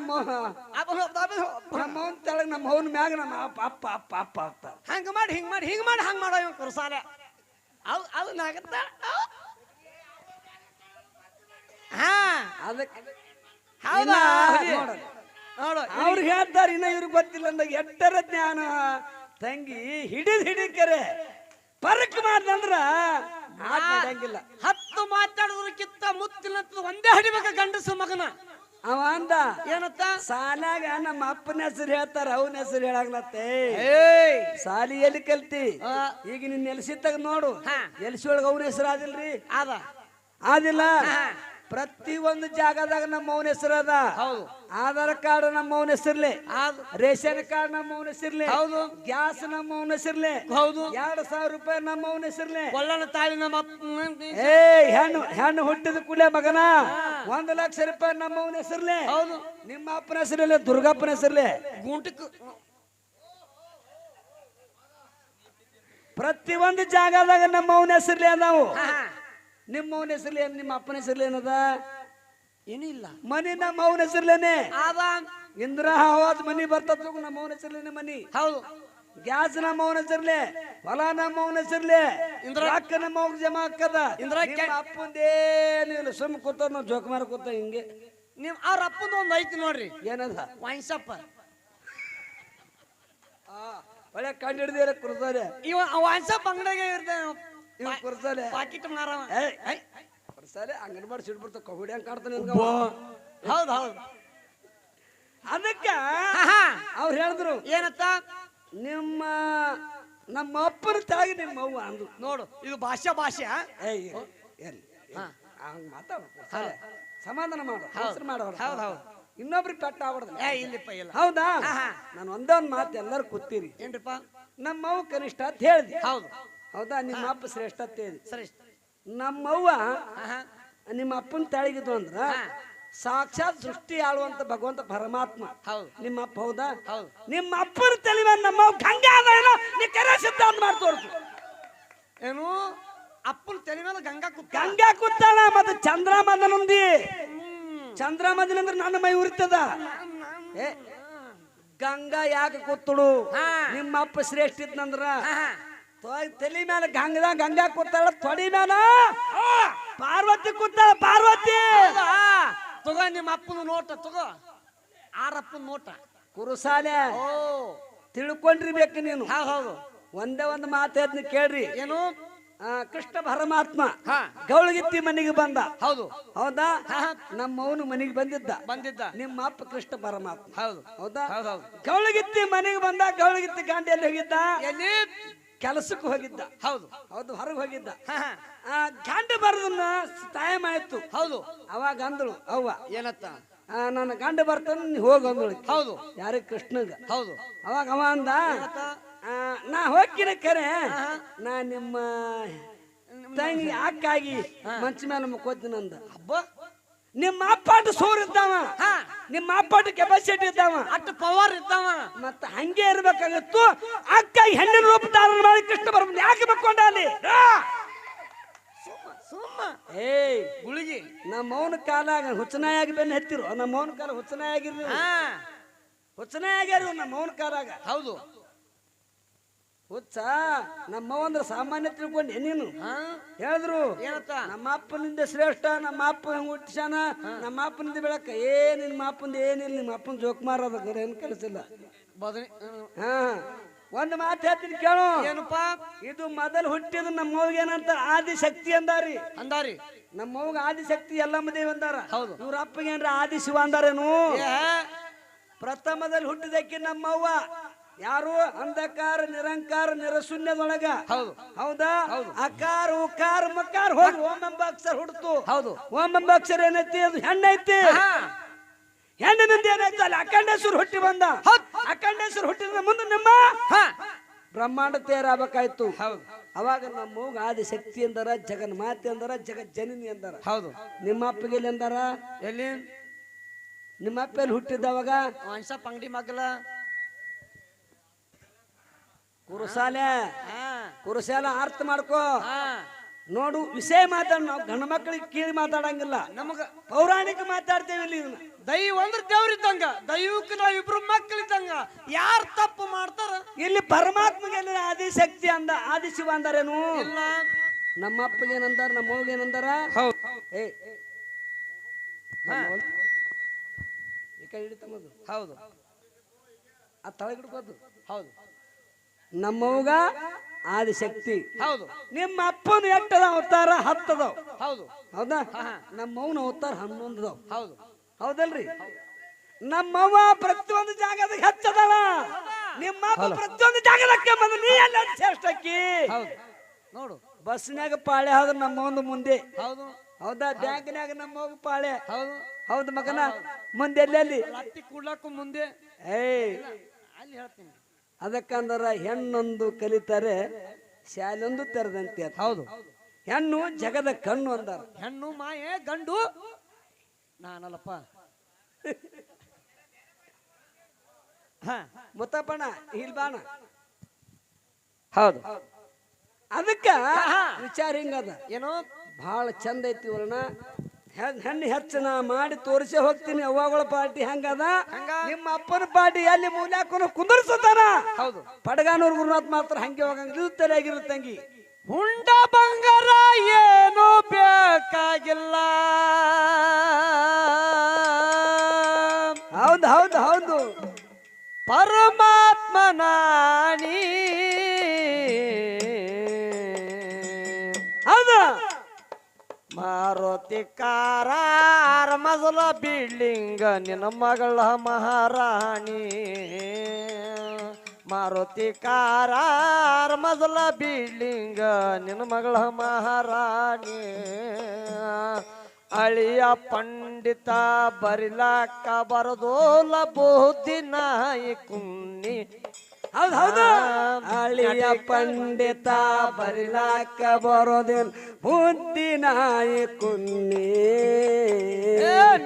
ನಮ್ಮ ನಮ್ಮ ಅವನ್ ತೆಳಗ್ ನಮ್ಮ ಅವನ ಮ್ಯಾಗ ನಮ್ಮ ಅಪ್ಪ ಅಪ್ಪ ಅಪ್ಪ ಅಪ್ಪ ಹಂಗ ಮಾಡಿ ಹಿಂಗ ಮಾಡಿ ಹಿಂಗ ಮಾಡಿ ಹಂಗ ಮಾಡೋ ಇವ್ ಕುರ್ಸಾಲೆ. ಅವ್ ಅವ್ ನಾಗತ್ತ? ಹಾ. ಅದಕ್ಕೆ ಹೌದಾ? ನೋಡು. ಹೇಳ್ತಾರೆ ಇನ್ನ ಇವ್ರಿಗೆ ಗೊತ್ತಿಲ್ಲ ಅಂದಾಗ ಎಟ್ಟರ ಜ್ಞಾನ? ತಂಗಿ ಹಿಡಿದ್ ಹಿಡಿಕರೆ. ಪರಕ್ ಮಾಡ್ದಂದ್ರ ಹತ್ತು ಮಾತಾಡೋದಕ್ಕಿಂತ ಮುತ್ತಿನಂತ ಒಂದೇ ಹಿಡಿಬೇಕ ಗಂಡಸು ಮಗನ. ಅವ ಅಂದ ಏನತ್ತ? ಸಾಲಾಗ ನಮ್ಮ ಅಪ್ಪನ ಹೆಸರು ಹೇಳ್ತಾರ ಅವನ ಹೆಸರು ಹೇಳಾಗ್ಲತ್ತೆ. ಏಯ್! ಸಾಲಿ ಎಲ್ಲಿ ಕಲ್ತಿ? ಈಗ ನಿನ್ನ ಎಲ್ಸಿತ್ತಾಗ ನೋಡು. ಎಲ್ಸಿ ಒಳಗ ಅವನ ಹೆಸರು ಆದಿಲ್ರಿ? ಆದ. ಆದಿಲ್ಲ? ಪ್ರತಿ ಒಂದು ಜಾಗದಾಗ ನಮ್ಮ ಮೌನ ಹೆಸರು ಅದ. ಹೌದು. ಆಧಾರ್ ಕಾರ್ಡ್ ನಮ್ಮ ಮೌನ ಹೆಸರ್ಲೆ. ರೇಷನ್ ಕಾರ್ಡ್ ನಮ್ಮ ಮೌನ ಹೆಸರ್ಲೆ. ಹೌದು. ಗ್ಯಾಸ್ ನಮ್ಮ ಮೌನ ಹೆಸರ್ಲೆ. ಹೌದು. ಎರಡ್ ಸಾವಿರ ರೂಪಾಯಿ ನಮ್ಮ ಮೌನ ಹೆಸರ್ಲೆ. ಕೊಳ್ಳನ ತಾಳಿ ನಮ್ಮ ಏ ಹೆಣ್ಣು ಹೆಣ್ಣು ಹುಟ್ಟಿದ ಕೂಡಲೇ ಮಗನ. ಒಂದ್ ಲಕ್ಷ ರೂಪಾಯಿ ನಮ್ಮ ಮೌನ ಹೆಸರ್ಲೆ. ಹೌದು. ನಿಮ್ಮ ಅಪ್ಪನ ಹೆಸರಲ್ಲೇ ದುರ್ಗಪ್ಪನ ಹೆಸರ್ಲೆ. ಗುಂಟಕ್ ಪ್ರತಿ ಒಂದು ಜಾಗದಾಗ ನಮ್ಮ ಅವನ ಹೆಸರ್ಲೆ ಅದಾವು. ಹಾ, ಹಾ. ನಿಮ್ಮ ಅವನ ಹೆಸರ್ಲೆ ನಿಮ್ಮ ಅಪ್ಪನ ಹೆಸರ್ಲೆ ಏನದ? ಏನೂ ಇಲ್ಲ. ಮನಿ ನಮ್ಮ ಅವನ ಹೆಸರ್ಲೇನೆ ಇಂದ್ರ ಆವಾಜ್ ಮನಿ ಬರ್ತದ ನಮ್ಮ ಅವನ ಹೆಸರ್ಲೇನೆ ಮನಿ. ಹೌದು. ಗ್ಯಾಸ್ ನಮ್ಮ ಅವನ ಹೆಸರ್ಲೆ ಹೊಲ ನಮ್ಮ ಅವನ ಹೆಸರ್ಲೆ ಇಂದ್ರ- ಅಕ್ಕ ನಮ್ಮ ಅವ್ರ ಜಮಾ ಅಕ್ಕದ ಇಂದ್ರ ನಿಮ್ಮ ಅಪ್ಪಂದೇನಿಲ್ಲ ಸುಮ್ ಕೂತ ನಾವು ಜೋಕ್ ಮಾರ ಕೂತ ಹಿಂಗೆ. ನಿಮ್ ಅವ್ರ ಅಪ್ಪಂದು ಒಂದ್ ಐತಿ ನೋಡ್ರಿ. ಏನದ? ವೈನ್ಸಪ್ಪ ಒಳ್ಳೆ ಕಂಡು ಹಿಡಿದಿರ ಕುರ್ತಾರೆ ಇವ ವೈನ್ಸಪ್ ಅಂಗಡಿಗೆ ಇರ್ತೇನೆ. ಇವ್ ಕುರ್ತಾರೆ ಪಾಕಿಟ್ ಮಾರವ. ಏಯ್ ಕುರ್ಸಾಲೆ ಅಂಗನವಾಡಿ ಸಿಡ್ ಬರ್ತಾವ ಕಹುಡಿ ಹಂಗ್ ಕಾಡ್ತಾನೆ ಹೌದು ಹೌದು. ಅದಕ್ಕ ಹಾ, ಹಾ. ಅವ್ರು ಹೇಳಿದ್ರು ಏನತ್ತ? ನಿಮ್ಮ ನಮ್ಮ ಅಪ್ಪನ ತಾಗಿ ನಿಮ್ಮ ಅವ್ವ ಅಂದ್ರು. ನೋಡು ಇದು ಭಾಷಾ ಭಾಷೆ ಏಯ್ ಎಲ್ಲಿ ಹಂಗ ಮಾತಾಡ ಸಮಾಧಾನ ಮಾಡು ಹೆಸರು ಮಾಡೋರು. ಹೌದು, ಹೌದು. ಇನ್ನೊಬ್ರಿಗೆ ಪೆಟ್ಟ ಆಗ್ಬಾರ್ದು ಏ ಇಲ್ಲಿಪ್ಪ ಇಲ್ಲ. ಹೌದಾ? ಹಾ, ಹಾ. ನಾನು ಒಂದೊಂದ್ ಒಂದು ಮಾತು ಎಲ್ಲರೂ ಕೂತೀರಿ. ಏನ್ರಿಪ್ಪ? ನಮ್ಮವು ಕನಿಷ್ಠ ಅಂತ ಹೇಳ್ದಿ. ಹೌದು. ಹೌದಾ? ನಿಮ್ಮ ಅಪ್ಪ ಶ್ರೇಷ್ಠ. ಸರಿ ನಮ್ಮವ್ವ. ನಿಮ್ಮ ಅಪ್ಪನ ತಳಗಿದ್ವು ಅಂದ್ರ. ಸಾಕ್ಷಾತ್ ಸೃಷ್ಟಿ ಆಳುವಂತ ಭಗವಂತ ಪರಮಾತ್ಮ. ನಿಮ್ಮ ಅಪ್ಪ ಹೌದಾ? ನಿಮ್ಮ ಅಪ್ಪನ ತಲೆ ಮೇಲೆ ನಮ್ಮ ಗಂಗಾ ಗಂಗೆ ಅದ ಏನೋ ನೀ ಕರೆ ಸಿದ್ಧಾಂತ ಮಾಡಿ ತೋರ್ಸು. ಏನು? ಅಪ್ಪನ ತಲೆ ಮೇಲೆ ಗಂಗಾ ಕುತ್ತ ಗಂಗಾ ಕೂತಾಳ ಮತ್ತೆ ಚಂದ್ರ ಮದನಂದಿ. ಚಂದ್ರ ಮದನ ಅಂದ್ರೆ ನನ್ನ ಮೈ ಉರಿತದ. ಏ ಗಂಗಾ ಯಾಕೆ ಕೂತಳು ನಿಮ್ಮ ಅಪ್ಪ ಶ್ರೇಷ್ಠ ಇದ್ನಂದ್ರ ತಲೆ ಮೇಲೆ ಗಂಗದ ಗಂಗಾ ಕೂತಾಳ ತೊಡಿ ಮೇಲೆ ಪಾರ್ವತಿ ಕೂತಾಳ ಪಾರ್ವತಿ? ತಗೋ ನಿಮ್ಮ ಅಪ್ಪನ ನೋಟ ತಗೋ. ಆರಪ್ಪನ ನೋಟ. ಕುರುಸಾಲೆ ಓ. ತಿಳ್ಕೊಂಡಿರ್ಬೇಕು ನೀನು. ಹೌದು. ಒಂದೇ ಒಂದು ಮಾತೇದ್ನ ಕೇಳ್ರಿ. ಏನು? ಕೃಷ್ಣ ಪರಮಾತ್ಮ ಗೌಳಗಿತ್ತಿ ಮನೆಗೆ ಬಂದ. ಹೌದು. ಹೌದಾ. ನಮ್ಮ ಅವನು ಮನೆಗೆ ಬಂದಿದ್ದ. ಬಂದಿದ್ದ. ನಿಮ್ಮ ಅಪ್ಪ ಕೃಷ್ಣ ಪರಮಾತ್ಮ. ಹೌದು. ಹೌದಾ? ಗೌಳಗಿತ್ತಿ ಮನೆಗೆ ಬಂದ ಗೌಳಗಿತ್ತಿ ಗಂಡ ಎಲ್ಲಿ ಹೋಗಿದ್ದ? ಎಲ್ಲಿ? ಕೆಲಸಕ್ಕೆ ಹೋಗಿದ್ದ. ಹೌದು. ಹೌದು ಹೊರಗೆ ಹೋಗಿದ್ದ. ಗಂಡ ಬರದನ್ನ ಟೈಮ್ ಆಯ್ತು. ಹೌದು. ಅವಾಗ ಅಂದಳು ಅವ್ವ ಏನತ್ತ? ನನ್ನ ಗಂಡ ಬರ್ತಾನ ನೀ ಹೋಗಿ ಅಂದಳು. ಹೌದು. ಯಾರಿಗೆ ಕೃಷ್ಣಗ. ಹೌದು. ಅವಾಗ ಅವ ಅಂದ ನಾ ಹೋಗ್ತೀನಿ ಕರೆ. ನಾ ನಿಮ್ಮ ತಂಗಿ ಅಕ್ಕಾಗಿ ಮಂಚ ಮೇಲೆ ಮುಕ್ಕೋತೀನಿ ಅಂದ. ಹಬ್ಬ ನಿಮ್ಮ ಅಪ್ಪಾಟ ಸೂರ್ ಇದ್ದಾವ. ನಿಮ್ಮ ಅಪ್ಪಾಟ ಕೆಪಾಸಿಟಿ ಇದ್ದಾವ. ಅಷ್ಟು ಪವರ್ ಇದ್ದಾವ. ಮತ್ತೆ ಹಂಗೆ ಇರ್ಬೇಕಾಗಿತ್ತು. ಅಕ್ಕ ಹೆಣ್ಣಿನ ರೂಪ ಧಾರಣ ಮಾಡಿ ಕೃಷ್ಣ ಬರ್ಬಂದು ಯಾಕೆ ಬಕ್ಕೊಂಡ ಅಲ್ಲಿ? ಸುಮ್ಮ ಸುಮ್ಮ. ಏಯ್ ಗುಳಿಗಿ. ನಮ್ಮ ಮೌನ ಕಾಲಾಗ ಹುಚ್ಚನಾಯಾಗಿ ಬೆನ್ನ ಹತ್ತಿರು ನಮ್ಮ ಮೌನ ಕಾಲ ಹುಚ್ಚನಾಯಾಗಿರ್ಲಿ ಹಾ. ಹುಚ್ಚನಾಯಾಗ್ಯಾರ ನಮ್ಮ ಮೌನ ಕಾಲಾಗ. ಹೌದು. ಹುಚ್ಚ ನಮ್ಮ ಅಂದ್ರೆ ಸಾಮಾನ್ಯ ತಿಳ್ಕೊಂಡೆ ನೀನು. ಹೇಳಿದ್ರು ನಮ್ಮ ಅಪ್ಪನಿಂದ ಶ್ರೇಷ್ಠ ನಮ್ಮ ಅಪ್ಪ ಹುಟ್ಟಿಸಾನ ನಮ್ಮ ಅಪ್ಪನಿಂದ ಬೆಳಕ ಏ ನಿಮ್ಮ ಅಪ್ಪಂದ ಏನಿಲ್ಲ ನಿಮ್ಮ ಅಪ್ಪನ ಜೋಕ್ ಮಾರೋದ ಏನು ಕೆಲಸಿಲ್ಲ. ಹಾ. ಒಂದು ಮಾತು ಹೇಳ್ತೀನಿ ಕೇಳು. ಏನಪ್ಪ? ಇದು ಮೊದಲು ಹುಟ್ಟಿದ ನಮ್ಮ ಅವ್ಗೆ ಏನಂತ ಆದಿಶಕ್ತಿ ಅಂದಾರಿ. ಅಂದಾರಿ. ನಮ್ಮ ಅವ್ಗ ಆದಿಶಕ್ತಿ ಎಲ್ಲಮ್ಮ ದೇವಿ ಅಂದಾರ. ಹೌದು. ಇವ್ರ ಅಪ್ಪಗೆ ಏನ್ರ ಆದಿ ಶಿವ ಅಂದಾರೇನು ಪ್ರಥಮದಲ್ಲಿ ಹುಟ್ಟಿದಕ್ಕೆ ನಮ್ಮವ್ವ. ಯಾರು? ಅಂಧಕಾರ ನಿರಂಕಾರ ನಿರಶೂನ್ಯದೊಳಗ. ಹೌದು. ಹೌದಾ? ಅಕಾರ ಉಕಾರ ಮಕಾರ ಹೋಗಿ ಓಂ ಎಂಬ ಅಕ್ಷರ ಹುಡ್ತು. ಹೌದು. ಓಂ ಎಂಬ ಅಕ್ಷರ ಏನೈತಿ? ಅದು ಹೆಣ್ಣೈತಿ. ಹಾ. ಹೆಣ್ಣಿನಿಂದ ಏನಾಯ್ತು ಅಲ್ಲಿ ಅಖಂಡೇಶ್ವರ ಹುಟ್ಟಿ ಬಂದ. ಅಖಂಡೇಶ್ವರ ಹುಟ್ಟಿದ ಮುಂದೆ ನಿಮ್ಮ ಹಾ. ಬ್ರಹ್ಮಾಂಡ ತೇರಾಗಬೇಕಾಯ್ತು ಹೌದು. ಅವಾಗ ನಮ್ಮ ಮೂಗ ಆದಿಶಕ್ತಿ ಎಂದರ ಜಗನ್ ಮಾತೆ ಎಂದರ ಜಗತ್ ಜನನಿ ಎಂದರ ಹೌದು. ನಿಮ್ಮ ಅಪ್ಪಗೆ ಎಲ್ಲಿ ಅಂದಾರ? ಎಲ್ಲಿ? ನಿಮ್ಮ ಅಪ್ಪ ಎಲ್ಲಿ ಹುಟ್ಟಿದ್ದ ಅವಾಗ? ವಾನ್ಸಪ್ ಅಂಗಡಿ ಮಗ್ಲ. ಕುರುಸಾಲೆ ಕುರುಸಾಲ ಅರ್ಥ ಮಾಡ್ಕೋ. ನೋಡು ವಿಷಯ ಮಾತಾಡ ನಾವು ಗಂಡ ಮಕ್ಕಳಿಗೆ ಕೀಳಿ ಮಾತಾಡಂಗಿಲ್ಲ. ನಮಗ ಪೌರಾಣಿಕ ಮಾತಾಡ್ತೇವೆ ಇಲ್ಲಿ ಇದನ್ನ ದೈವ ಅಂದ್ರೆ ದೇವ್ರಿದ್ದಂಗ. ದೈವಕ್ಕೆ ನಾವು ಇಬ್ರು ಮಕ್ಕಳಿದ್ದಂಗ ಯಾರು ತಪ್ಪು ಮಾಡ್ತಾರ? ಇಲ್ಲಿ ಪರಮಾತ್ಮಗೆ ಆದಿಶಕ್ತಿ ಅಂದ ಆದಿಶಿವ ಅಂದಾರೇನು? ಇಲ್ಲ. ನಮ್ಮ ಅಪ್ಪಗೆ ಏನಂದಾರ ನಮ್ಮ ಅವ್ಗೆ ಏನಂದಾರ? ಹೌದು. ಏ ನಮ್ಮ ಅವ್ವ- ಈ ಕೈ ಹಿಡಿತಮ್ಮದು ಹೌದು. ಆ ತಳಗಿಡ್ಕೋದು. ಹೌದು. ನಮ್ಮವ್ಗ ಆದಿಶಕ್ತಿ ಹೌದು. ನಿಮ್ಮ ಅಪ್ಪನ ಎಟ್ಟದ ಅವತಾರ ಹತ್ತದ ಹೌದು. ಹೌದಾ? ನಮ್ಮವ್ನ ಅವತಾರ ಹನ್ನೊಂದದವ್. ಹೌದು. ಹೌದಲ್ರಿ? ನಮ್ಮವ್ವ ಪ್ರತಿಯೊಂದು ಜಾಗದಾಗ ಹೆಚ್ಚದವ. ನಿಮ್ಮ ಅಪ್ಪ ಪ್ರತಿಯೊಂದು ಜಾಗದಕ್ಕೆ ಬಂದು ನೀ ಎಲ್ಲ ಶ್ರೇಷ್ಠಕ್ಕಿ ಹೌದು. ನೋಡು. ಬಸ್ನ್ಯಾಗ ಪಾಳೆ ಹೋದ್ರ ನಮ್ಮವನು ಮುಂದೆ. ಹೌದು. ಹೌದಾ? ಬ್ಯಾಂಕ್ನ್ಯಾಗ ನಮ್ಮವ್ಗ ಪಾಳೆ. ಹೌದು. ಹೌದು ಮಗನ. ಮುಂದೆ ಎಲ್ಲೆಲ್ಲಿ ಕೂಡ್ಲಕ್ಕೂ ಮುಂದೆ. ಏಯ್. ಅಲ್ಲಿ ಹೇಳ್ತೀನಿ. ಅದಕ್ಕಂದ್ರ ಹೆಣ್ಣೊಂದು ಕಲಿತಾರೆ ಶಾಲೆಯೊಂದು ತೆರೆದಂತೆ. ಹೌದು. ಹೆಣ್ಣು ಜಗದ ಕಣ್ಣು ಅಂದಾರ. ಹೆಣ್ಣು ಮಾಯೆ ಗಂಡು. ನಾನಲ್ಲಪ್ಪ. ಹ ಮುತ್ತಪ್ಪಣ ಇಲ್ ಬಾಣ ಹೌದು. ಅದಕ್ಕ ವಿಚಾರ ಹಿಂಗದ. ಏನೋ? ಬಹಳ ಚಂದ ಐತಿ ವರ್ಣ ಹೆಣ್ಣು ನಾ ಮಾಡಿ ತೋರಿಸಿ ಹೋಗ್ತೀನಿ. ಅವ್ವಗಳ ಪಾರ್ಟಿ ಹಂಗದ? ಹಂಗ? ನಿಮ್ಮ ಅಪ್ಪನ ಪಾರ್ಟಿ ಎಲ್ಲಿ ಮೂಲ್ಯಾಕೊಂಡು ಕುಂದರ್ಸತಾನ? ಹೌದು. ಪಡಗಾನೂರ್ ಗುರುನಾಥ್ ಮಾತ್ರ ಹಂಗೆ ಹೋಗಂಗ ಇದು ತಲೆಯಾಗಿರುತ್ತೆ ತಂಗಿ. ಹುಂಡ ಬಂಗಾರ ಏನು ಬೇಕಾಗಿಲ್ಲ. ಹೌದು ಹೌದು ಹೌದು. ಪರಮಾತ್ಮ ಮಾರುತಿ ಕಾರಾರ ಮೊದಲ ಬಿಲ್ಡಿಂಗ್ ನಿನ್ನ ಮಗಳ ಮಹಾರಾಣಿ. ಮಾರುತಿ ಕಾರಾರ ಮೊದಲ ಬಿಲ್ಡಿಂಗ್ ನಿನ್ನ ಮಗಳ ಮಹಾರಾಣಿ. ಅಳಿಯ ಪಂಡಿತ ಬರಿಲಾಕ ಬರದೋಲ ಬಹುದಿನ ಕುನ್ನಿ ಹೌದು ಹೌದು. ಅಳಿಯ ಪಂಡಿತ ಬರಿಲಾಕ ಬರೋದೇನ್ ಬುದ್ಧಿ ನಾಯಿ ಕುನ್ನಿ.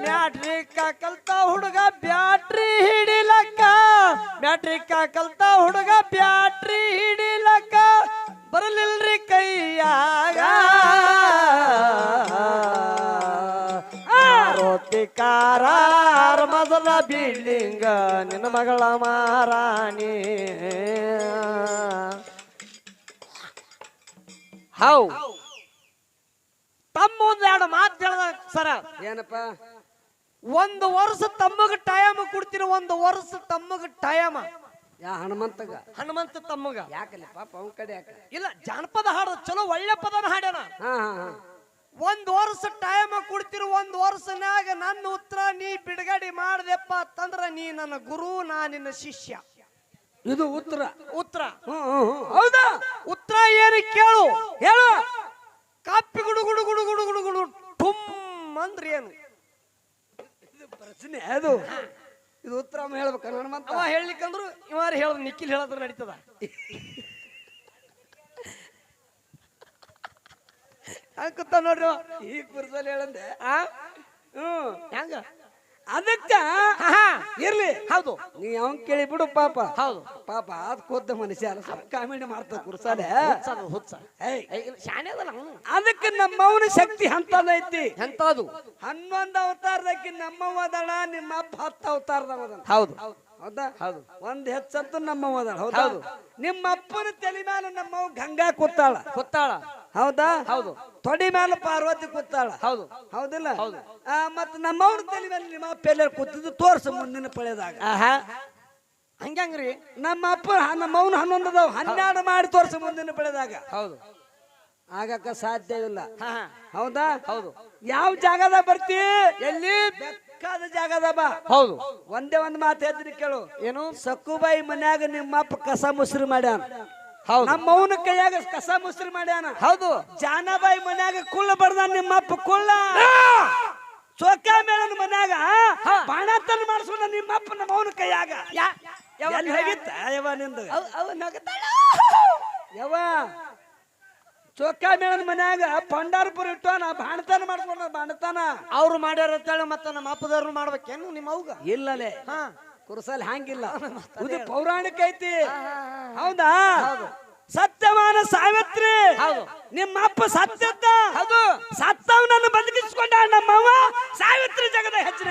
ಮ್ಯಾಟ್ರಿಕ ಕಲ್ತ ಹುಡುಗ ಬ್ಯಾಟ್ರಿ ಹಿಡಿಲಕ್ಕ. ಮ್ಯಾಟ್ರಿಕ ಕಲ್ತ ಹುಡುಗ ಬ್ಯಾಟ್ರಿ ಹಿಡಿಲಕ್ಕ. ಬರಲಿಲ್ರಿ ಕೈಯಾಗ. ಮಾರುತಿ ಮದಲ ಬಿಲ್ಡಿಂಗ್ ನಿನ್ನ ಮಗಳ ಮಾರಾಣಿ ಹೌ. ತಮ್ಮ ಒಂದ್ ಎರಡು ಮಾತು ಹೇಳ್ದ ಸರ. ಏನಪ್ಪ? ಒಂದು ವರ್ಷ ತಮ್ಮಗ ಟೈಮ್ ಕೊಡ್ತೀರಿ ಒಂದು ವರ್ಷ ತಮ್ಮಗ ಟೈಮ್. ಯಾ ಹನುಮಂತಗ? ಹನುಮಂತ ತಮ್ಮಗ. ಯಾಕಲ್ಲಪ್ಪ ಅವನ ಕಡೆ ಇಲ್ಲ ಜಾನಪದ ಹಾಡು ಚಲೋ ಒಳ್ಳೆ ಪದನ ಹಾಡ್ಯಾನ. ಹಾ ಹಾ ಹಾ. ಒಂದ್ ವರ್ಷ ಟೈಮ್ ಕೊಡ್ತಿರು ಒಂದ್ ವರ್ಷನಾಗ ನನ್ನ ಉತ್ತರ ನೀ ಬಿಡುಗಡೆ ಮಾಡ್ದೆಪ್ಪ ಅಂತಂದ್ರ ನೀ ನನ್ನ ಗುರು ನಾ ನಿನ್ನ ಶಿಷ್ಯ. ಇದು ಉತ್ತರ. ಉತ್ತರ. ಹೌದಾ? ಉತ್ತರ ಏನು ಕೇಳು. ಹೇಳು. ಕಾಪಿ ಗುಡು ಗುಡು ಗುಡು ಗುಡು ಗುಡು ಗುಡು ಟುಮ್ ಅಂದ್ರೆ ಏನು? ಇದು ಪ್ರಶ್ನೆ ಅದು. ಇದು ಉತ್ತರ ಹೇಳ್ಬೇಕು ಹೇಳಲಿಕ್ಕಂದ್ರು ಇವಾರ ಹೇಳ ನಿಖಿಲ್ ಹೇಳದ್ರ ನಡೀತದ. ಹಾಕುತ್ತ ನೋಡ್ರಿ ಈ ಕುರ್ಸಲ್ಲಿ ಹೇಳಂದೆ ಆ? ಹ್ಮ್. ಹೆಂಗ? ಅದಕ್ಕ. ಇರ್ಲಿ. ಹೌದು. ನೀ ಅವನ್ ಕೇಳಿ ಬಿಡು ಪಾಪ. ಹೌದು. ಪಾಪ ಅದ್ ಕೂತ ಮನುಷ್ಯ ಅಲ್ಲ ಸ್ವಲ್ಪ ಕಾಮಿಡಿ ಮಾಡ್ತಾವ ಕುರ್ಸಾಲೆ ಹುಚ್ಚ ಅದು, ಹುಚ್ಚ ಏಯ್ ಏ, ಇಲ್ಲ, ಶಾಣೆ ಅದಲ್ಲ ಅವನು. ಅದಕ್ಕೆ ನಮ್ಮವನ ಶಕ್ತಿ ಅಂತದೈತಿ ಎಂತದು ಹನ್ನೊಂದು ಅವತಾರದಕ್ಕೆ ನಮ್ಮವ್ವ ಅದಳ ನಿಮ್ಮ ಅಪ್ಪ ಹತ್ತು ಅವತಾರದವ. ಹೌದು. ಹೌದಾ? ಹೌದು. ಒಂದ್ ಹೆಚ್ಚಂತೂ ನಮ್ಮವ್ವ ಅದಳ ಹೌದಾ? ಹೌದು. ನಿಮ್ಮ ಅಪ್ಪನ ತಲೆ ಮೇಲೆ ನಮ್ಮವ್ ಗಂಗಾ ಕೂತಾಳ. ಗೊತ್ತಾಳ ಹೌದಾ? ಹೌದು. ತೊಡಿ ಮೇಲೆ ಪಾರ್ವತಿ ಕೂತಾಳ. ಹೌದು. ಹೌದಿಲ್ಲ? ಹೌದು. ಆ, ಮತ್ತ್ ನಮ್ಮವ್ರ ತಲೆ ಮೇಲೆ ನಿಮ್ಮ ಅಪ್ಪ ಎಲ್ಲಾರು ಕೂತಿದ್ದು ತೋರ್ಸು ಮುಂದಿನ ಪಳೆದಾಗ ಹಂಗ್ರಿ ನಮ್ಮ ಅಪ್ಪ ನಮ್ಮ ಅವನು ಹನ್ನೊಂದು ಅದಾವ. ಹನ್ನೆರಡು ಮಾಡಿ ತೋರ್ಸು ಮುಂದಿನ ಪಳೆದಾಗ ಹೌದು. ಆಗಕ್ಕ ಸಾಧ್ಯವಿಲ್ಲ ಹೌದಾ? ಹೌದು. ಯಾವ ಜಾಗದಾಗ ಬರ್ತಿ? ಎಲ್ಲಿ? ಬೇಕಾದ ಜಾಗದ ಬಾ. ಹೌದು. ಒಂದೇ ಒಂದ್ ಮಾತು ಹೇಳ್ತೀನಿ ಕೇಳು. ಏನು? ಸಕ್ಕುಬಾಯಿ ಮನ್ಯಾಗ ನಿಮ್ಮ ಅಪ್ಪ ಕಸ ಮುಸ್ರಿ ಮಾಡ್ಯಾನ. ಹೌದು. ನಮ್ಮ ಅವನ ಕೈಯಾಗ ಕಸ ಮುಸ್ರಿ ಮಾಡ್ಯಾನ. ಹೌದು. ಜಾನಬಾಯಿ ಮನ್ಯಾಗ ಕುಳ್ಳ ಬಡ್ದಾನ ನಿಮ್ಮ ಅಪ್ಪ ಕುಳ್ಳ ಚೋಕ ಮೇಳನ ಮನ್ಯಾಗ ಬಾಣತನ ಮಾಡಿಸ್ಕೊಂಡ ನಿಮ್ಮ ಅಪ್ಪ ನಮ್ಮ ಅವನ ಕೈಯಾಗ ಎಲ್ಲಿ ಹೋಗಿತ್ತ ಯವ ನಿಂದ. ಯವ? ಚೋಕ ಮೇಳನ ಮನ್ಯಾಗ ಪಂಡಾರ್ಪುರ್ ಇಟ್ಟವನ ಬಾಣತನ ಮಾಡಿಸ್ಕೊಂಡ ಬಾಣತನ. ಅವ್ರು ಮಾಡ್ಯಾರ ಅಂತೇಳಿ ಮತ್ತ ನಮ್ಮ ಅಪ್ಪದವ್ರು ಮಾಡ್ಬೇಕೇನು ನಿಮ್ಮ ಅವ್ಗ ಇಲ್ಲಲೇ. ಹಾ. ಕುರ್ಸಲ್ ಹಂಗಿಲ್ಲ ಇದು ಪೌರಾಣಿಕ ಐತಿ. ಹೌದಾ? ಸತ್ಯವಾನ ಸಾವಿತ್ರಿ. ಹೌದು. ನಿಮ್ಮ ಅಪ್ಪ ಸತ್ಯದ್ದ. ಹೌದು. ಸತ್ತವನನ್ನು ಬದುಕಿಸ್ಕೊಂಡ ನಮ್ಮವ್ವ ಸಾವಿತ್ರಿ ಜಗದ ಹೆಚ್ಚಿನ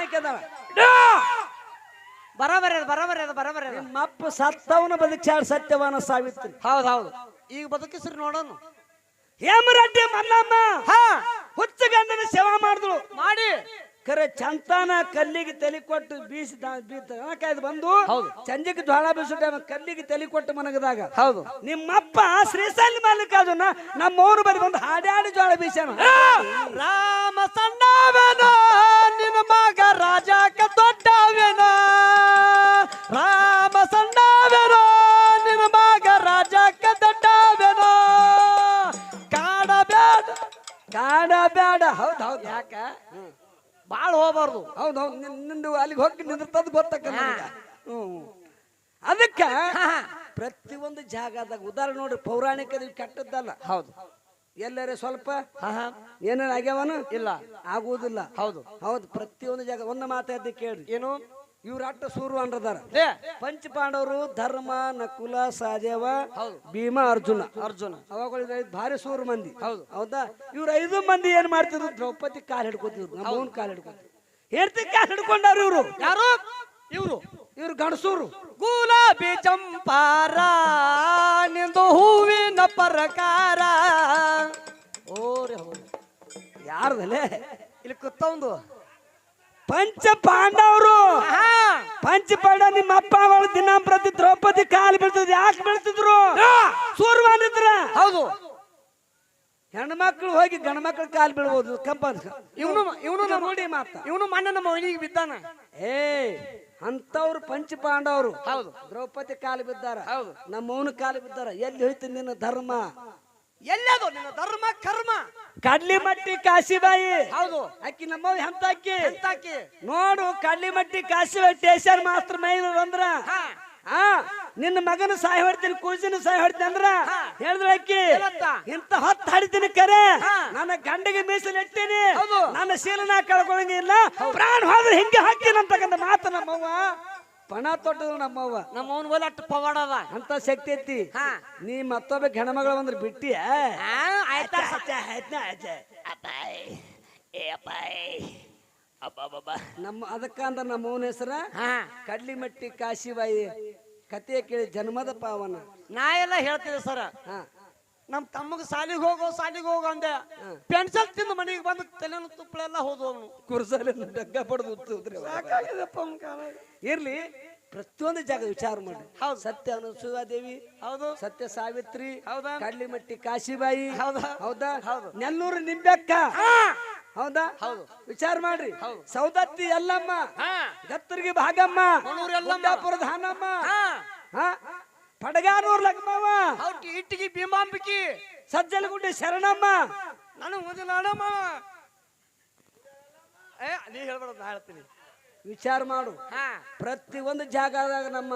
ಬರಬರ ಬರಬರ ಬರಬರ ನಿಮ್ಮ ಅಪ್ಪ ಸತ್ತವನ ಬದುಕ್ಸಾಳ ಸತ್ಯವಾನ ಸಾವಿತ್ರಿ. ಹೌದು ಹೌದು. ಈಗ ಬದುಕಿಸ್ರಿ ನೋಡೋಣ ಹೇಮರೆಡ್ಡಿ ಮಲ್ಲಮ್ಮ. ಹಾ ಹುಚ್ಚ ಗಂಡನ ಸೇವಾ ಮಾಡಿದಳು ಮಾಡಿ ಖರೆ ಚಂತಾನ ಕಲ್ಲಿಗೆ ತಲೆ ಕೊಟ್ಟು ಬೀಸಿ ಬೀತ ಬಂದು ಹೌದು. ಸಂಜೆಗೆ ಜ್ವಾಳ ಬೀಸಿಟ್ಟ ಕಲ್ಲಿಗೆ ತಲೆ ಕೊಟ್ಟು ಮನಗದಾಗ ಹೌದು. ನಿಮ್ಮಪ್ಪ ಶ್ರೀಶೈಲ ಮಾಲೀಕ ಅದನ್ನ ನಮ್ಮವ್ರು ಬರಿ ಬಂದು ಹಾಡಾಡಿ ಜ್ವಾಳ ಬೀಸ್ಯಾನ. ರಾಮ ಸಣ್ಣವೇನ ನಿನ್ನ ಮಗ ರಾಜಕ ದೊಡ್ಡವೇನ. ರಾಮ ಸಣ್ಣವೇನ ನಿನ್ನ ಮಗ ರಾಜಕ ದೊಡ್ಡವೇನ. ಕಾಡಬೇಡ. ಕಾಡ ಬ್ಯಾಡ ಹೌದು ಹೌದು. ಯಾಕ? ಬಾಳ ಹೋಗ್ಬಾರ್ದು. ಹೌದು ಹೌದು ನಿಂದು ಅಲ್ಲಿಗೆ ಹೋಗಿ ನಿಂದಿರ್ತದ ಗೊತ್ತಕ್ಕ ಹ್ಞೂ ಹ್ಮ್. ಅದಕ್ಕ ಪ್ರತಿಯೊಂದು ಜಾಗದಾಗ ಉದಾಹರಣೆ ನೋಡ್ರಿ ಪೌರಾಣಿಕ ಕೆಟ್ಟದ್ದಲ್ಲ. ಹೌದು. ಎಲ್ಲರೇ ಸ್ವಲ್ಪ? ಏನೇನು ಆಗ್ಯಾವನು? ಇಲ್ಲ. ಆಗುವುದಿಲ್ಲ. ಹೌದು. ಹೌದು ಪ್ರತಿಯೊಂದು ಜಾಗ ಒಂದು ಮಾತಾಡ್ದೆ ಕೇಳ್ರಿ. ಏನು? ಇವ್ರ ಅಟ್ಟ ಸೂರು ಅಂದ್ರದಾರ. ಪಂಚ ಪಾಂಡವರು ಧರ್ಮ ನಕುಲ ಸಹದೇವ ಹೌದು. ಭೀಮ ಅರ್ಜುನ. ಅರ್ಜುನ. ಅವಾಗ ಭಾರಿ ಸೂರು ಮಂದಿ. ಹೌದು. ಹೌದಾ? ಇವ್ರ ಐದು ಮಂದಿ ಏನ್ ಮಾಡ್ತಿದ್ರು? ದ್ರೌಪದಿ ಕಾಲ್ ಹಿಡ್ಕೊತಿದ್ರು ನಮ್ಮ ಅವ್ನ ಕಾಲ್ ಹಿಡ್ಕೊತಿದ್ರು. ಹೇಳ್ತಿ ಕಾಲ್ ಹಿಡ್ಕೊಂಡಾರ ಇವ್ರು. ಯಾರು? ಇವರು. ಇವ್ರು ಗಣಸೂರು ಗುಲಾಬಿ ಚಂಪಾರ ನಿಂದು ಹೂವಿನ ಪ್ರಕಾರ. ರೀ ಹೌದು. ಯಾರ್ದಲೇ? ಇಲ್ಲಿ ಕೂತವಂದು ಪಂಚ ಪಾಂಡವರು. ಪಂಚ ಪಾಂಡ ನಿಮ್ಮ ಅಪ್ಪ ಅವಳು ದಿನ ಪ್ರತಿ ದ್ರೌಪದಿ ಕಾಲು ಬೀಳ್ತದೆ ಯಾಕೆ ಬೀಳ್ತಿದ್ರು? ಸೂರ್ವಾನಿದ್ರ ಹೌದು. ಹೆಣ್ಮಕ್ಳು ಹೋಗಿ ಗಂಡ್ಮಕ್ಳು ಕಾಲ್ ಬೀಳ್ಬೋದು ಕಂಪನ್ ಇವನು ಇವನು ನೋಡಿ ಮಾತ. ಇವನು ಮಣ್ಣ ನಮ್ಮ ಮನೆಗೆ ಬಿದ್ದಾನ. ಏ ಅಂತವ್ರು ಪಂಚ ಪಾಂಡವರು. ಹೌದು. ದ್ರೌಪದಿ ಕಾಲು ಬಿದ್ದಾರ. ಹೌದು. ನಮ್ಮ ಅವನ ಕಾಲು ಬಿದ್ದಾರ. ಎಲ್ಲಿ ಹೋಯ್ತು ನಿನ್ನ ಧರ್ಮ? ಎಲ್ಲದು ನಿನ್ನ ಧರ್ಮ ಕರ್ಮ. ಕಡ್ಲಿ ಮಟ್ಟಿ ಕಾಶಿಬಾಯಿ ಹೌದು. ಅಕ್ಕಿ ನಮ್ಮ ಎಂತ ಅಕ್ಕಿ ನೋಡು ಕಡ್ಲಿ ಮಟ್ಟಿ ಕಾಶಿಬಾಯಿ ಟೇಷನ್ ಮಾಸ್ಟರ್ ಮೈನೂರ್ ಅಂದ್ರ. ಹಾ. ಆ ನಿನ್ನ ಮಗನ ಸಾಯ್ ಹೊಡ್ತೀನಿ ಕೂಸಿನ ಸಾಯ್ ಹೊಡ್ತೀನಿ ಅಂದ್ರ. ಹೇಳಿದ್ರ ಅಕ್ಕಿ? ಇಂತ ಹೊತ್ತು ಹಡಿತೀನಿ ಕರೆ. ನನ್ನ ಗಂಡಿಗೆ ಮೀಸಲು ಇಟ್ಟೀನಿ. ನನ್ನ ಶೀಲನ ಕಳ್ಕೊಳಂಗಿಲ್ಲ ಪ್ರಾಣ ಹೋದ್ರೆ ಹಿಂಗೆ ಹಾಕ್ತೀನಿ ಅಂತಕ್ಕಂಥ ಮಾತು ನಮ್ಮವ್ವ. ಪಣ ತೊಟ್ಟದ ನಮ್ಮವ್ವ. ನಮ್ಮ ಅವನ ಬೋಲ ಅದ ಅಂತ ಶಕ್ತಿ ಐತಿ. ಹಾ. ನೀ ಮತ್ತೊಬ್ಬ ಹೆಣ್ಮಗಳು ಬಂದ್ರೆ ಬಿಟ್ಟಿ ಆಯ್ತಾ? ನಮ್ಮ ಅದಕ್ಕ ಅಂದ ನಮ್ಮ ಅವನ ಹೆಸರ ಹಾ. ಕಡ್ಲಿ ಮಟ್ಟಿ ಕಾಶಿಬಾಯಿ ಕತೆ ಕೇಳಿ ಜನ್ಮದ ಪಾವನ. ನಾ ಎಲ್ಲ ಹೇಳ್ತೇವೆ ಸರ್. ಹಾ. ನಮ್ ತಮ್ಮಗ ಸಾಲಿಗೆ ಹೋಗೋ ಸಾಲಿಗೆ ಹೋಗೋ ಅಂದೆ. ಪೆನ್ಸಲ್ ತಿಂದು ಮನೆಗೆ ಬಂದು ತಲೆ ತುಪ್ಪಳ ಎಲ್ಲ ಹೋದವನು. ಕುರ್ಸಲ್ಲಿ ಡಗ್ಗ ಪಡೆದು ಉತ್ತುದ್ರಿ ಇರ್ಲಿ ಪ್ರತಿಯೊಂದು ಜಾಗ ವಿಚಾರ ಮಾಡಿ ಹೌದು. ಸತ್ಯ ಅನುಸೂಯಾದೇವಿ ಹೌದು. ಸತ್ಯ ಸಾವಿತ್ರಿ ಹೌದಾ? ಕಡ್ಲಿಮಟ್ಟಿ ಕಾಶಿಬಾಯಿ. ಹೌದಾ? ಹೌದಾ? ಹೌದು. ನೆಲ್ಲೂರು ನಿಂಬೆಕ್ಕ. ಹೌದಾ? ಹೌದು. ವಿಚಾರ ಮಾಡ್ರಿ. ಸೌದತ್ತಿ ಎಲ್ಲಮ್ಮ ಗತ್ತರ್ಗಿ ಭಾಗಮ್ಮ. ಕೊಣ್ಣೂರು ಎಲ್ಲಮ್ಮ ಗುಡ್ಡಾಪುರದ ಹಾನಮ್ಮ. ಹಾ. ಪಡಗಾನೂರ್ ಲಗ್ಮವ್ವ ಹೌದು ಇಟ್ಟಿಗೆ ಭೀಮಾಂಬಿಕೆ ಸಜ್ಜಲಗುಡ್ಡಿ ಶರಣಮ್ಮ. ನಾನು ಓದಿಲ್ಲ ನಾಡಮ್ಮ ಏ ನೀ ಹೇಳ್ಬೇಡ ನಾ ಹೇಳ್ತೀನಿ. ವಿಚಾರ ಮಾಡು. ಪ್ರತಿ ಒಂದು ಜಾಗದಾಗ ನಮ್ಮ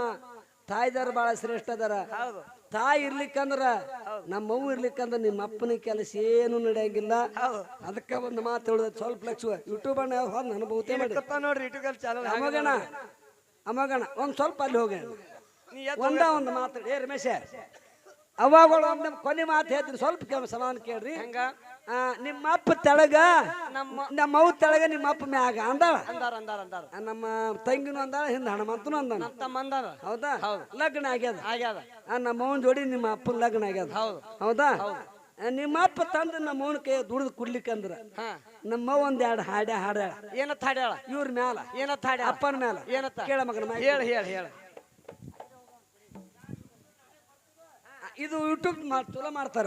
ತಾಯಿದಾರ ಬಹಳ ಶ್ರೇಷ್ಠ ಅದಾರ. ತಾಯಿ ಇರ್ಲಿಕ್ಕಂದ್ರ ನಮ್ಮ ಅವ್ವ ಇರ್ಲಿಕ್ಕಂದ್ರ ನಿಮ್ಮ ಅಪ್ಪನ ಕೆಲಸ ಏನು ನಡೆಯಂಗಿಲ್ಲ. ಅದಕ್ಕೆ ಒಂದು ಮಾತು ಹೇಳುದ ಸ್ವಲ್ಪ ಲಕ್ಷ ಯೂಟ್ಯೂಬ್ ಅಣ್ಣ ಹೋದ್ ಮಾಡಿ. ಗೊತ್ತಾ ನೋಡ್ರಿ ಚಾನಲ್ ಅಮಗಣ ಅಮಗಣ ಒಂದ್ ಸ್ವಲ್ಪ ಅಲ್ಲಿ ಹೋಗೋಣ ಒಂದ ಒಂದು ಮಾತು ಏ ರಮೇಶ ಅವಾಗ ಒಂದು ಕೊನೆ ಮಾತು ಹೇಳ್ತೀನಿ. ಸ್ವಲ್ಪ ಕೆಲವು ಸಮಾನ ಕೇಳ್ರಿ. ಹೆಂಗ? ನಿಮ್ಮ ಅಪ್ಪ ತೆಳಗ ನಮ್ಮ ನಮ್ಮ ಅವ್ ತೆಳಗ ನಿಮ್ಮ ಅಪ್ಪ ಮ್ಯಾಗ ಅಂದಾಳ. ಅಂದಾರ ಅಂದಾರ ಅಂದಾರ ನಮ್ಮ ತಂಗಿನೂ ಅಂದಾಳ ಹಿಂದ ಹಣಮಂತನು ಅಂದಾನ. ನಮ್ಮ ತಮ್ಮ ಅಂದಾರ ಹೌದಾ. ಲಗ್ನ ಆಗ್ಯದ. ಆಗ್ಯಾದ. ನಮ್ಮ ಅವನ ಜೋಡಿ ನಿಮ್ಮ ಅಪ್ಪನ ಲಗ್ನ ಆಗ್ಯದ. ಹೌದು. ನಿಮ್ಮ ಅಪ್ಪ ತಂದ ನಮ್ಮ ಅವನ ಕೈ ದುಡಿದು ಕುಡ್ಲಿಕ್ಕಂದ್ರ ನಮ್ಮ ಒಂದ್ ಎರಡು ಹಾಡ್ಯ ಹಾಡ್ಯಾಳ. ಏನತ್ತ ಹಾಡ್ಯಾಳ? ಇವ್ರ ಮ್ಯಾಲ. ಏನತ್ತ ಹಾಡ್ಯಾಳ? ಅಪ್ಪನ ಮ್ಯಾಲ. ಏನತ್ತ? ಕೇಳ ಮಗನ. ಹೇಳ ಹೇಳ ಹೇಳ. ಇದು ಯೂಟ್ಯೂಬ್ ಚಲೋ ಮಾಡ್ತಾರ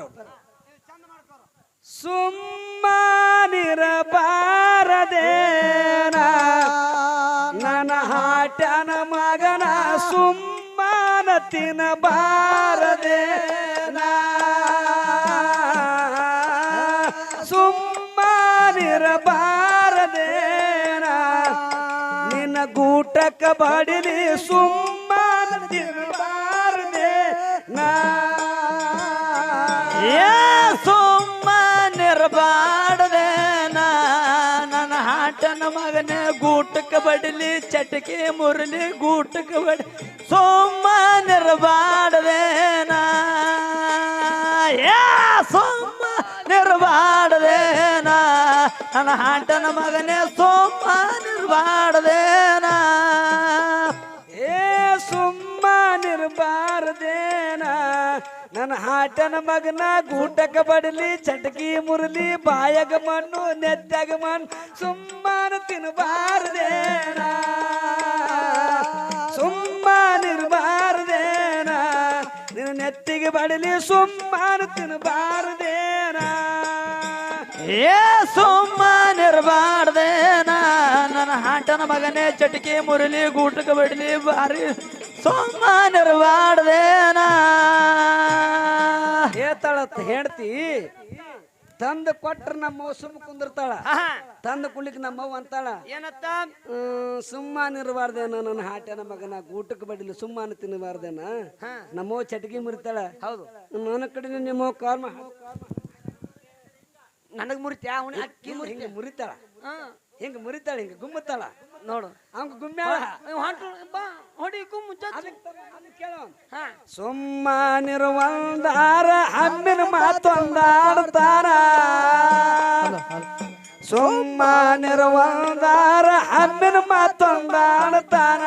ಸುಮ್ಮನಿರಬಾರದೇನ ನನ್ನ ಹಾಟನ ಮಗನ ಸುಮ್ಮನ ತಿನ್ನಬಾರದೇನ ಸುಮ್ಮನಿರಬಾರದೇನ ನಿನ್ನ ಗೂಟಕ್ಕ ಬಡಿಲಿ ಸುಮ್ಮನ ತಿನ್ನಬಾರದೆ. ನಾ ಸುಮ್ಮನಿರಬಾರ್ದೆ ನನ್ನ ಹಾಟನ ಮಗನೇ ಗೂಟ ಗೂಟಕ್ಕೆ ಬಡಲಿ, ಚಟಕಿ ಮುರಲಿ, ಗೂಟಕ್ಕೆ ಬಡಿ. ಸೋಮ ನಿರ್ಬಾಡದೇನ ಸೋಮ ನಿರ್ಬಾಡದೇನ ನನ್ನ ಹಾಟನ ಮಗನೇ ಸೋಮ ನಿರ್ಬಾಡದೇನ ಹಾಟನ ಮಗನ ಗೂಟಕ ಬಡಲಿ, ಚಟಕಿ ಮುರಲಿ, ಬಾಯಗ ಮಣ್ಣು, ನೆತ್ತಾಗ ಮಣ್ಣು ಸುಮ್ಮನ ತಿನ್ನಬಾರದೇನ ಸುಮ್ಮ ನಿರ್ಬಾರದೇನ ನಿನ್ನ ನೆತ್ತಿಗೆ ಬಡಲಿ ಸುಮ್ಮನ ತಿನ್ನಬಾರದೇನ ಏ ಸುಮ್ಮನ ನಿರ್ಬಾಡ್ದೇನ ನನ್ನ ಆಟನ ಮಗನೇ ಚಟಕಿ ಮುರಲಿ, ಗೂಟಕ ಬಡಲಿ, ಬಾರಿ ಸೋಮ ಹೇಳ್ತಾಳತ್ತ ಹೇಳ್ತಿ ತಂದ ಕೊಟ್ರ ನಮ್ಮ ಸುಮ್ಮ ಕುಂದಿರ್ತಾಳ. ತಂದ ಕುಳ್ಳಿಕ್ ನಮ್ಮವ್ವ ಅಂತಾಳ. ಏನತ್ತ? ಸುಮ್ಮನಿರಬಾರ್ದೇನ ಸುಮ್ಮನೆ ಇರಬಾರ್ದೇನ ನನ್ನ ಹಾಟೆನ ಮಗನ ಊಟಕ್ಕೆ ಬಡಿಲಿ ಸುಮ್ಮನೆ ತಿನ್ನಬಾರ್ದೇನ ನಮ್ಮವ್ವ ಚಟಗಿ ಮುರಿತಾಳ. ಹೌದು. ನನ್ನ ಕಡೆ ನಿಮ್ಮ ಕರ್ಮ ನನಗ್ ಮುರಿತ ಅವನ ಅಕ್ಕಿ ಮುರಿತಾಳ. ಹಿಂಗ ಮುರಿತಾಳ ಹಿಂಗ ಗುಮ್ಮತ್ತಾಳ. ನೋಡು. ಅವಂಗ ಗುಮ್ಮ್ಯಾಳ ಹೊಂಟು ಬಾ ಹೊಡಿ ಸುಮ್ಮನಿರುವಂದಾರ ಹಮ್ಮಿನ ಮಾತೊಂದಾಡ್ತಾರ ಸುಮ್ಮನಿರುವಂದಾರ ಹಮ್ಮಿನ ಮಾತೊಂದಾಡ್ತಾರ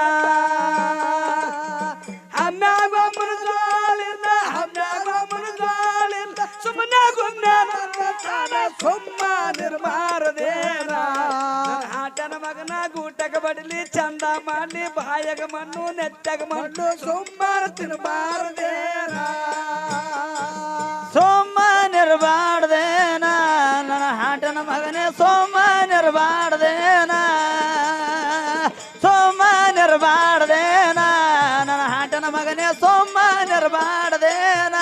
ಬಾಯಗ ಮಣ್ಣು, ನೆತ್ತಗ ಮಣ್ಣು ಸೋಮವಾರ ತಿನ್ನಬಾರದೇನ ಸೋಮ ನಿರ್ಬಾಡ್ದೇನ ನನ್ನ ಹಾಟನ ಮಗನೇ ಸೋಮ ನಿರ್ಬಾಡ್ದೇನ ಸೋಮ ನಿರ್ಬಾಡ್ದೇನ ನನ್ನ ಹಾಟನ ಮಗನೇ ಸೋಮ ನಿರ್ಬಾಡ್ದೇನ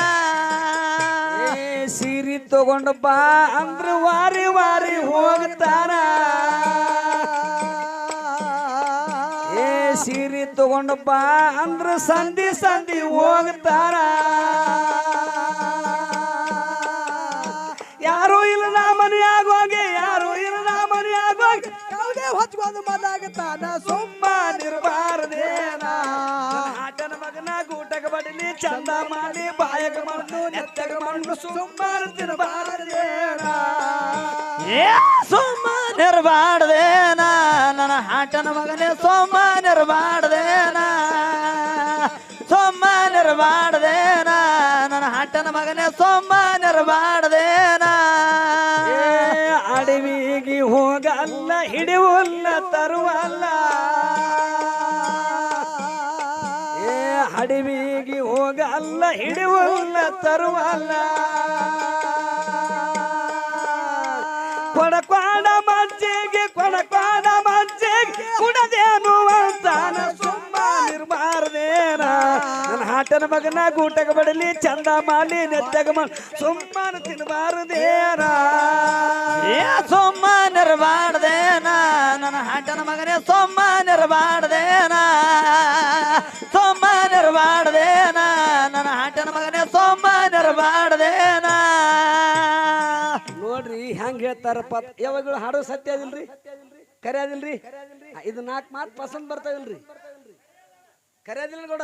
ಏ, ಸೀರಿ ತಗೊಂಡಪ್ಪ ಅಂದ್ರ ವಾರಿ ವಾರಿ ಹೋಗ್ತಾರ ತಗೊಂಡು ಅಂದ್ರ ಸಂಧಿ ಸಂಧಿ ಹೋಗ್ತಾರ. ಯಾರು ಇಲ್ಲ ನಾ ಮನೆಯಾಗ ಹೋಗಿ, ಯಾರು ಇಲ್ಲ ನಾ ಮನೆಯಾಗ ಯಾವುದೇ ಹೊಚ್ಕೊಂಡು ಮದಾಗತಾನ ಸುಮ್ಮ ನಿರ್ಬಾರದೇನ ಚಂದ ಮಾಡಿ ಬಾಯಗ ಮಣ್ಣು ನೆತ್ತಗ ಮಣ್ಣು ಸುಮ್ಮನೆ ತಿನ್ನಬಾರದೇನ ಏ ಸೋಮ ನಿರ್ಬಾಡ್ದೇನ ನನ್ನ ಹಾಟನ ಮಗನೇ ಸೋಮ ನಿರ್ಬಾಡ್ದೇನ ಸೋಮ ನಿರ್ಬಾಡ್ದೇನ ನನ್ನ ಹಾಟನ ಮಗನೇ ಸೋಮ ನಿರ್ಬಾಡ್ದೇನ ಏ ಅಡವಿಗೆ ಹೋಗಲ್ಲ ಹಿಡಿವಲ್ಲ. ಅಲ್ಲ ಹಿಡಿವಲ್ಲ ತರುವಲ್ಲ. ಕೊಡಕ್ವಾಡ ಮಜ್ಜಿಗೆ ಕೊಡಕ್ವಾಡ ಮಜ್ಜಿಗೆ ಕುಡದೇನು ಅಂತಾನ ಸುಮ್ಮ ನಿರ್ಮಾರದೇನ. ನನ್ನ ಹಾಟನ ಮಗನ ಗೂಟಗ ಬಡಲಿ, ಚಂದ ಮಾಡಿ ನೆತ್ತಗ ಮಾಡಿ ಸುಮ್ಮನ ತಿನ್ನಬಾರದೇನ ಏ, ಸುಮ್ಮ ನಿರ್ಬಾಡ್ದೇನ ನನ್ನ ಹಾಟನ ಮಗನೇ ಸುಮ್ಮ ನಿರ್ಬಾಡ್ದೇನ ಸುಮ್ಮ ನಿರ್ಬಾಡ್ದೇನ ಹೆಂಗ್ ಹೇಳ್ತಾರಪ್ಪ. ಯಾವಾಗಲೂ ಹಾಡೋ ಸತ್ಯ ಅದಿಲ್ರಿ? ಕರೆ ಅದಿಲ್ರಿ? ಇದು ನಾಲ್ಕು ಮಾತು ಪಸಂದ್ ಬರ್ತಾವಿಲ್ರಿ ಕರೆ ಅದಿಲ್ಲ ಗೌಡ?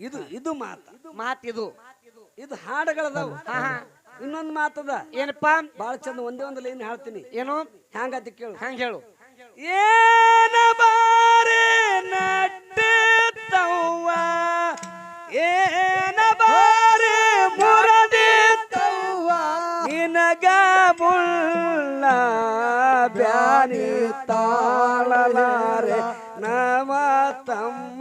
ಇದು ಇದು ಮಾತು. ಮಾತು ಇದು. ಇದು ಹಾಡುಗಳದಾವು. ಇನ್ನೊಂದು ಮಾತದ. ಏನಪ್ಪಾ? ಬಾಳ ಚಂದ ಒಂದೇ ಒಂದು ಲೈನ್ ಹೇಳ್ತೀನಿ. ಏನು? ಹೆಂಗತಿ ಕೇಳು. ಹಂಗ ಹೇಳು. ಏನ ಬಾರೆ ನಟ್ಟ ಏನ ಬಾರೆ ಬ್ಯಾನಿ ತಾಳಲಾರೆ ನಮ ತಮ್ಮ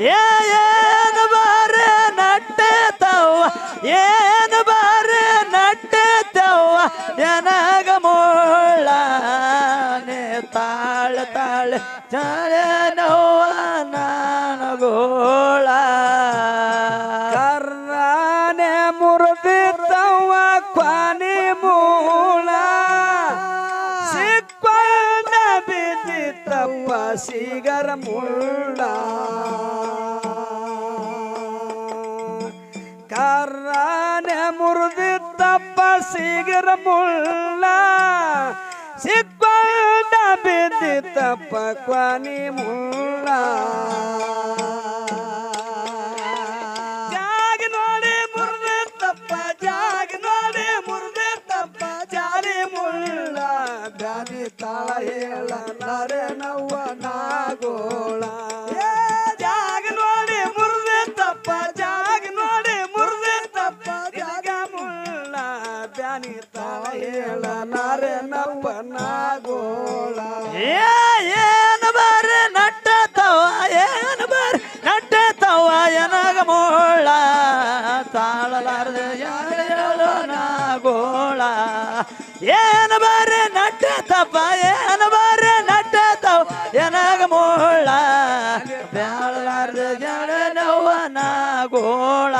ಏ ಸಿಗರ ಮುಳ್ಳ. ಸಿಕ್ಕೊಂಡ ಬಿದ್ದಿತ್ತಪ್ಪ ಕ್ವಾನಿ ಮುಳ್ಳ. ತಾಳಲಾರ್ದ ಯಾರು ನಾಗೋಳ. ಏನು ಬಾರಿ ನಟ್ಟತಪ್ಪ ಏನು ಬಾರಿ ನಟ್ಟತವ ಏನಾಗ ಮೋಳ. ಬ್ಯಾಳಲಾರ್ದ ಯಾರು ಗೋಳ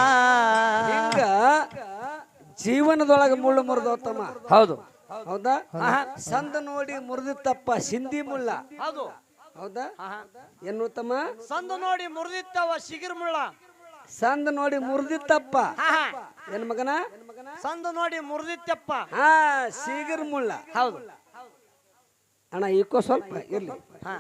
ಹಿಂಗ ಜೀವನದೊಳಗ ಮುಳ್ಳು ಮುರಿದೋತಮ್ಮ ಹೌದು. ಹೌದಾ? ಸಂದ ನೋಡಿ ಮುರಿದಿತ್ತಪ್ಪ ಸಿಂಧಿ ಮುಳ್ಳ. ಹೌದು. ಹೌದಾ? ಎನ್ನುತ್ತಮ್ಮ? ಸಂದ ನೋಡಿ ಮುರಿದಿತ್ತವ ಶಿಗಿರ್ ಮುಳ್ಳ. ಸಂದ ನೋಡಿ ಮುರಿದಿತ್ತಪ್ಪ. ಏನ್ ಮಗನ? ಸಂದ ನೋಡಿ ಮುರಿದಿತ್ತಪ್ಪ. ಹಾ ಸೀಗರ್ ಮುಳ್ಳ ಹೌದು. ಅಣ್ಣ ಈಕೋ ಸ್ವಲ್ಪ ಇರ್ಲಿ. ಹಾ